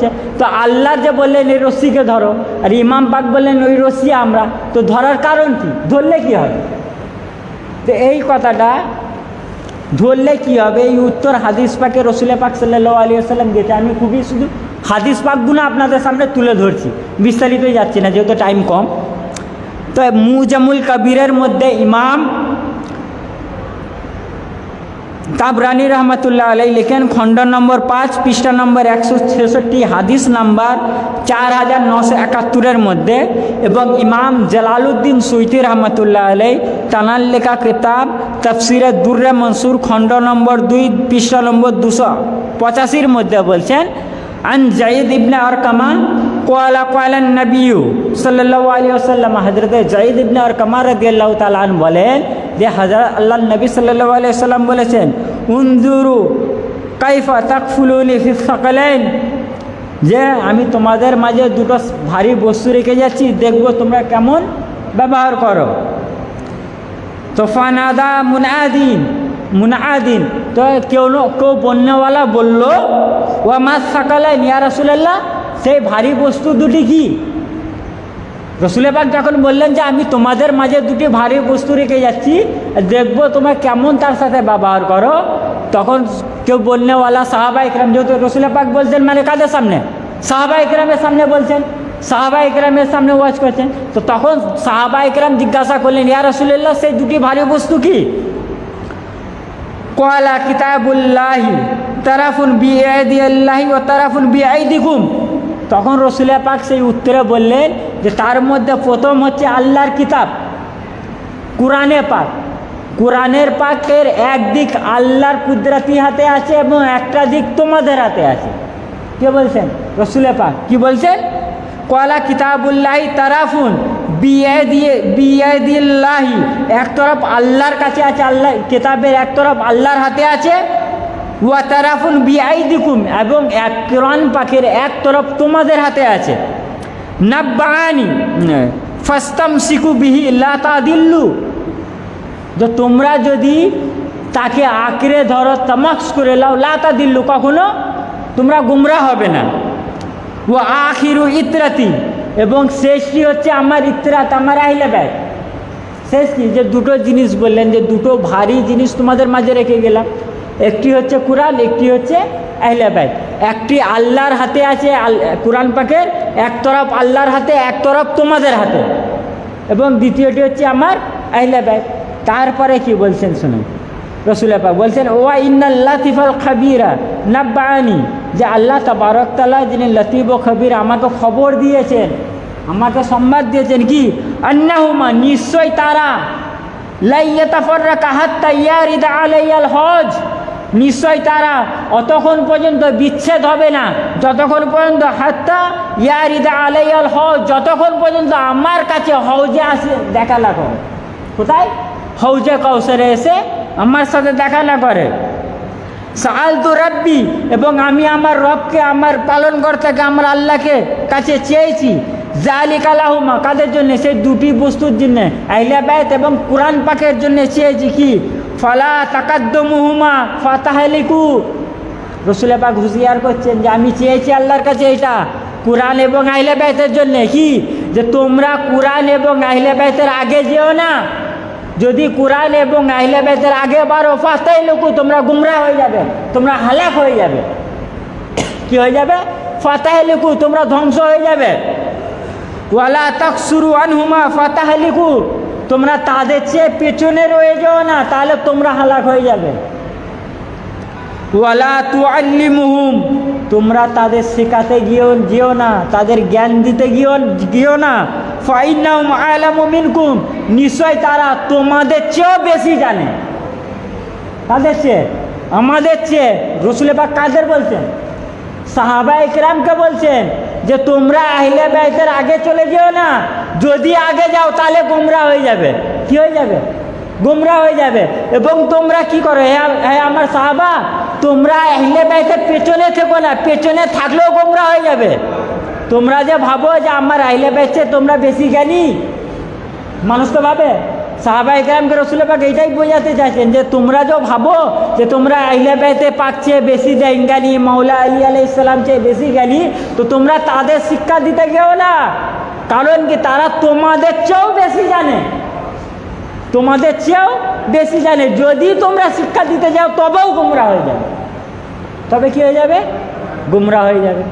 করছে তো আল্লাহ যে বললেন, এই রশ্মিকে ধরো। আর ইমাম পাক বললেন, ওই রশ্মি আমরা। তো ধরার কারণ কি? ধরলে কি হবে? তো এই কথাটা ধরলে কি হবে? এই উত্তর হাদিস পাকে রসুল পাক সাল্লাহ আলী আসাল্লাম দিয়েছে। আমি খুবই শুধু হাদিস পাকগুলো আপনাদের সামনে তুলে ধরছি। বিস্তারিতই যাচ্ছি না, যেহেতু টাইম কম। তো মুজামুল কবিরের মধ্যে ইমাম তাবরানি রহমতুল্লাহ আলাই লেখেন, খণ্ড নম্বর পাঁচ, পৃষ্ঠা নম্বর একশো ছেষট্টি, হাদিস নাম্বার চার হাজার নশো একাত্তরের মধ্যে। এবং ইমাম জালালউদ্দিন সুইতি রহমতুল্লাহ আলাই তানার লেখা কিতাব তফসিরে দুর্রে মনসুর, খণ্ড নম্বর দুই, পৃষ্ঠা নম্বর দুশো পঁচাশির মধ্যে বলছেন, আন জাইদ ইবনে আরকামা কোয়ালা কোয়ালান নবিউ সাল্লাল্লাহু আলাইহি ওয়াসাল্লাম হযরত জাইদ ইবনে আরকামা রাদিয়াল্লাহু তাআলা আন বলেন যে হযরত আল্লাহ নবী সাল্লাল্লাহু আলাইহি ওয়াসাল্লাম বলেছেন, উনজুরু কাইফা তাকফুলুনি ফি সাকালাইন যে আমি তোমাদের মাঝে দুটো ভারী বস্তু রেখে যাচ্ছি, দেখব তোমরা কেমন ব্যবহার করো। তোফানাদা মুনাদিন মুনাদিন, তো কেউ কেউ বন্যওয়ালা বলল ও মাছ সাকালে নিয়া রসুলাল্লাহ, সেই ভারী বস্তু দুটি কি? রসুলের পাক যখন বললেন যে আমি তোমাদের মাঝে দুটি ভারী বস্তু রেখে যাচ্ছি, দেখব তোমরা কেমন তার সাথে ব্যবহার করো। তখন কেউ বলনেওয়ালা সাহাবা ইকরাম, যেহেতু রসুলের পাক বলছেন মানে কাদের সামনে। সাহাবা ইকরামের সামনে বলছেন, সাহাবা ইকরামের সামনে ওয়াজ করছেন। তো তখন সাহাবা ইকরাম জিজ্ঞাসা করলেন, ইয়া রসুল্লাহ সেই দুটি ভারী বস্তু কি? কয়লা কিতাবুল্লাহি, তারাফুন বিআইদিয়াল্লাহি ও তারাফুন বিআইদিকুম। তখন রসুলিয়া পাক সেই উত্তরে বললেন যে তার মধ্যে প্রথম হচ্ছে আল্লাহর কিতাব কোরআনে পাক। কোরআনের পাকের একদিক আল্লাহর কুদরতি হাতে আছে এবং একটা দিক তোমাদের হাতে আছে। কে বলছেন? রসুলে পাক। কি বলছেন? কয়লা কিতাবুল্লাহি তারাফুন বিয়ে দিয়ে বিয়ে দিল্লাহি এক তরফ আল্লাহর কাছে আছে, আল্লাহ কিতাবের এক তরফ আল্লাহর হাতে আছে ওয়া তারাফুন বিআই দিকুম এবং এক কোরআন পাখির এক তরফ তোমাদের হাতে আছে। নাব্বানি ফাস্তাম শিকু বিহি লা দিল্লু যে তোমরা যদি তাকে আঁকড়ে ধরো, তামাক্স করে লাও লাতা দিল্লু কখনো তোমরা গুমরা হবে না। ও আখিরু ইতরাতি, এবং শেষটি হচ্ছে আমার ইতরাত, আমার আহিলে ব্যাগ শেষ কি যে দুটো জিনিস বললেন, যে দুটো ভারী জিনিস তোমাদের মাঝে রেখে গেলাম। একটি হচ্ছে কোরআন, একটি হচ্ছে আহলে ব্যাগ একটি আল্লাহর হাতে আছে কোরআন পাকের, এক তরফ আল্লাহর হাতে, এক তরফ তোমাদের হাতে। এবং দ্বিতীয়টি হচ্ছে আমার আহলে ব্যাগ তারপরে কি বলছেন শুনুন? রসুল পাক বলছেন, ওয়া ইন্নাল লাতিফাল খাবিরা নাব্বানি যে আল্লাহ তাবারক তাআলা যিনি লতিফ ও খবির, আমাকে খবর দিয়েছেন, আমাকে সংবাদ দিয়েছেন কি? আন্নাহুমা, নিশ্চয় তারা। লাইয়া লাইয়াতাফাররাকা হাত্তা ইয়ারিদা আলাইয়াল হজ। নিশ্চয় তারা অতক্ষণ পর্যন্ত বিচ্ছেদ হবে না। যতক্ষণ পর্যন্ত হাত্তা ইয়ারিদা আলাইয়াল হজ যতক্ষণ পর্যন্ত আমার কাছে হৌজে আসে, দেখা না করে। কোথায়? হৌজে কৌশলে এসে আমার সাথে দেখা না করে। সাল তো রাব্বি, এবং আমি আমার রবকে, আমার পালন কর্তাকে আমার আল্লাহকে কাছে চেয়েছি। জালিক আলাহুমা কাদের জন্য? সেই দুটি বস্তুর জন্য। ব্যাত এবং কোরআন পাকের জন্য চেয়েছি কি? ফালা তাকাদ্দমুহুমা ফাতাহালিকু। রসুল পাক হুঁশিয়ার করছেন যে, আমি চেয়েছি আল্লাহর কাছে এটা, কোরআন এবং আহিলা ব্যাতের জন্য। কি? যে, তোমরা কোরআন এবং আহিলা ব্যাতের আগে যেও না। যদি কোরআন এবং আহিলা বেতের আগে বারো ফাস্তাই লোক তোমরা গুমরা হয়ে যাবে, তোমরা হালাক হয়ে যাবে। কি হয়ে যাবে? ফাতাহ লিখু তোমরা ধ্বংস হয়ে যাবে। ওয়ালা তাক শুরু আনহুমা ফাতাহ লিখু তোমরা তাদের চেয়ে পেছনে রয়ে যাও না তাহলে তোমরা হালাক হয়ে যাবে। ওয়ালা তু আল্লিমুহুম তোমরা তাদের শেখাতে গিয়েও যেও না তাদের জ্ঞান দিতে গিয়েও গিয়েও না। ফাইনাউম আলামু মিনকুম। নিশ্চয় তারা তোমাদের চেয়েও বেশি জানে। তাদের চেয়ে আমাদের চেয়ে। রসুলে পাক কাদের বলছেন? সাহাবা ইকরামকে বলছেন যে তোমরা আহিলে বাইতের আগে চলে যেও না যদি আগে যাও, তাহলে গোমরা হয়ে যাবে। কি হয়ে যাবে? গোমরা হয়ে যাবে। এবং তোমরা কি করো? হ্যাঁ আমার সাহাবা, তোমরা আহিলে বাইতের পেছনে থেকো না, পেছনে থাকলেও গোমরা হয়ে যাবে। তোমরা যে ভাবো যে আমার আহিলে বাইতে তোমরা বেশি জ্ঞানী, মানুষ তো ভাবে। সাহাবাই গ্রামকে রসুল পাক এইটাই বোঝাতে চাইছেন যে তোমরা যে ভাবো যে তোমরা আইলে বেতে পাক চেয়ে বেশি গালি মাওলা আলী আলাই ইসলাম চেয়ে বেশি গালি তো তোমরা তাদের শিক্ষা দিতে গেও না। কারণ কি তারা তোমাদের চেয়েও বেশি জানে। তোমাদের চেয়েও বেশি জানে। যদি তোমরা শিক্ষা দিতে যাও, তবেও গুমরা হয়ে যাবে। তবে কি হয়ে যাবে? গুমরা হয়ে যাবে।